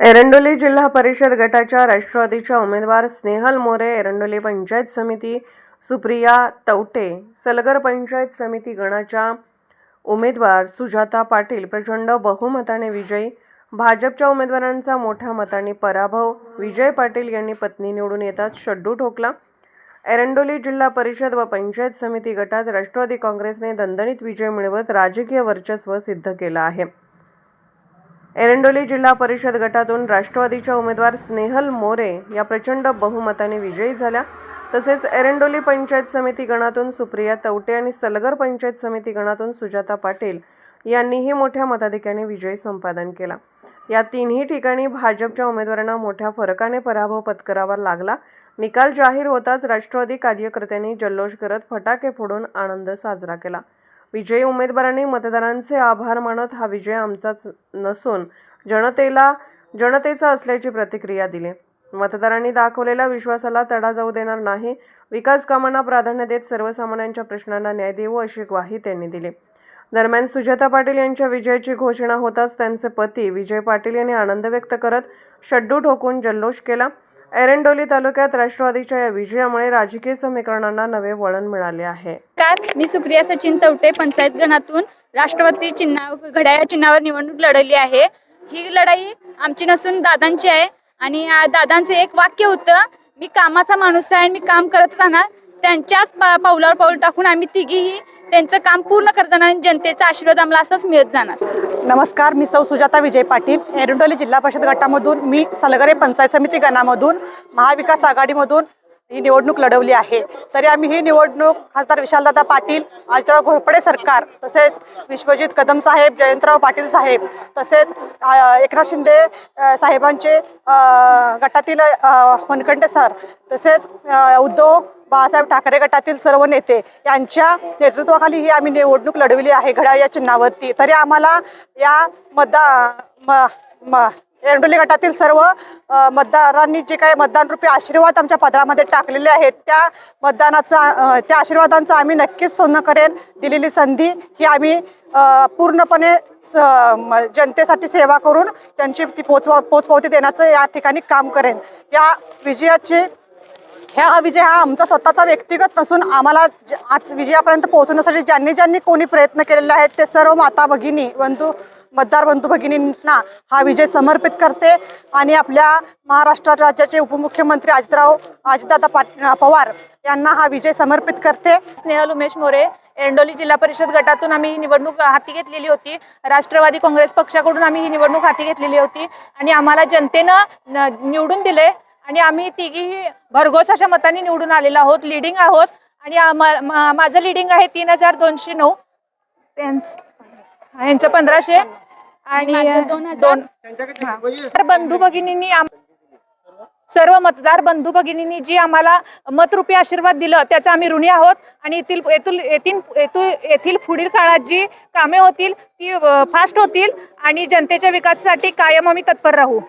एरंडोली जिल्हा परिषद गटाच्या राष्ट्रवादीच्या उमेदवार स्नेहल मोरे एरंडोली पंचायत समिती सुप्रिया तवटे सलगर पंचायत समिती गणाच्या उमेदवार सुजाता पाटील प्रचंड बहुमताने विजयी भाजपच्या उमेदवारांचा मोठ्या मताने पराभव विजय पाटील यांनी पत्नी निवडून येताच शड्डू ठोकला. एरंडोली जिल्हा परिषद व पंचायत समिती गटात राष्ट्रवादी काँग्रेसने दणदणीत विजय मिळवत राजकीय वर्चस्व सिद्ध केलं आहे. एरंडोली जिल्हा परिषद गटातून राष्ट्रवादीच्या उमेदवार स्नेहल मोरे या प्रचंड बहुमताने विजयी झाल्या. तसेच एरंडोली पंचायत समिती गणातून सुप्रिया तवटे आणि सलगर पंचायत समिती गणातून सुजाता पाटील यांनीही मोठ्या मताधिक्याने विजय संपादन केला. या तिन्ही ठिकाणी भाजपच्या उमेदवारांना मोठ्या फरकाने पराभव पत्करावा लागला. निकाल जाहीर होताच राष्ट्रवादी कार्यकर्त्यांनी जल्लोष करत फटाके फोडून आनंद साजरा केला. विजयी उमेदवारांनी मतदारांचे आभार मानत हा विजय आमचाच नसून जनतेला जनतेचा असल्याची प्रतिक्रिया दिली. मतदारांनी दाखवलेल्या विश्वासाला तडा जाऊ देणार नाही विकास कामांना प्राधान्य देत सर्वसामान्यांच्या प्रश्नांना न्याय देऊ अशी ग्वाही त्यांनी दिली. दरम्यान सुजाता पाटील यांच्या विजयाची घोषणा होताच त्यांचे पती विजय पाटील यांनी आनंद व्यक्त करत शड्डू ठोकून जल्लोष केला. एरंडोली तालुक्यात राष्ट्रवादीच्या या विजयामुळे राजकीय समीकरणांना नवे वळण मिळाले आहे. नमस्कार मी सुप्रिया सचिन तवटे पंचायत गणातून राष्ट्रवादी चिन्हा घड्याळ चिन्हावर निवडणूक लढवली आहे. ही लढाई आमची नसून दादांची आहे आणि दादांचं एक वाक्य होतं मी कामाचा माणूस आहे आणि मी काम करत राहणार. त्यांच्याच पा- पावलावर पाऊल टाकून आम्ही तिघीही त्यांचं काम पूर्ण करताना आणि जनतेचा आशीर्वाद आम्हाला असाच मिळत जाणार. नमस्कार मी सौ सुजाता विजय पाटील. एरंडोली जिल्हा परिषद गटामधून मी सलगरे पंचायत समिती गणामधून महाविकास आघाडीमधून ही निवडणूक लढवली आहे. तरी आम्ही ही निवडणूक खासदार विशालदादा पाटील आजराव घोरपडे सरकार तसेच विश्वजित कदम साहेब जयंतराव पाटील साहेब तसेच अ, एकनाथ शिंदे अ, साहेबांचे अ, गटातील अ, वनखंडे सर तसेच अ, उद्धव बाळासाहेब ठाकरे गटातील सर्व नेते यांच्या नेतृत्वाखाली ही आम्ही निवडणूक लढविली आहे घड्याळ या चिन्हावरती. तरी आम्हाला या मतदा म म एरंडोली गटातील सर्व मतदारांनी जे काही मतदान रूपी आशीर्वाद आमच्या पदरामध्ये टाकलेले आहेत त्या मतदानाचा त्या आशीर्वादांचा आम्ही नक्कीच सोनं करेन. दिलेली संधी ही आम्ही पूर्णपणे स म- जनतेसाठी सेवा करून त्यांची ती पोचवा पोचपावती देण्याचं या ठिकाणी काम करेन. या विजयाची ह्या हा विजय हा आमचा स्वतःचा व्यक्तिगत नसून आम्हाला ज- आज विजयापर्यंत पोहोचवण्यासाठी ज्यांनी ज्यांनी कोणी प्रयत्न केलेले आहेत ते सर्व माता भगिनी बंधू मतदार बंधू भगिनींना हा विजय समर्पित करते. आणि आपल्या महाराष्ट्र राज्याचे उपमुख्यमंत्री अजितराव अजितदादा पाट पवार यांना हा विजय समर्पित करते. स्नेहल उमेश मोरे एरंडोली जिल्हा परिषद गटातून आम्ही ही निवडणूक हाती घेतलेली होती. राष्ट्रवादी काँग्रेस पक्षाकडून आम्ही ही निवडणूक हाती घेतलेली होती. आणि आम्हाला जनतेनं न- निवडून दिले आणि आम्ही तिघीही भरघोस अशा मतांनी निवडून आलेलो आहोत लिडिंग आहोत. आणि माझं लिडिंग आहे तीन हजार दोनशे नऊ. त्यांच- यांचं पंधराशे. आणि माझं दोन हजार. दोन. तर बंधू भगिनींनी आम- सर्व मतदार बंधू भगिनींनी जी आम्हाला मतरूपी आशीर्वाद दिलं त्याचा आम्ही ऋणी आहोत. आणि येथील येथील येथील येथील येथील पुढील काळात जी कामे होतील ती फास्ट होतील. आणि जनतेच्या विकासासाठी कायम आम्ही तत्पर राहू.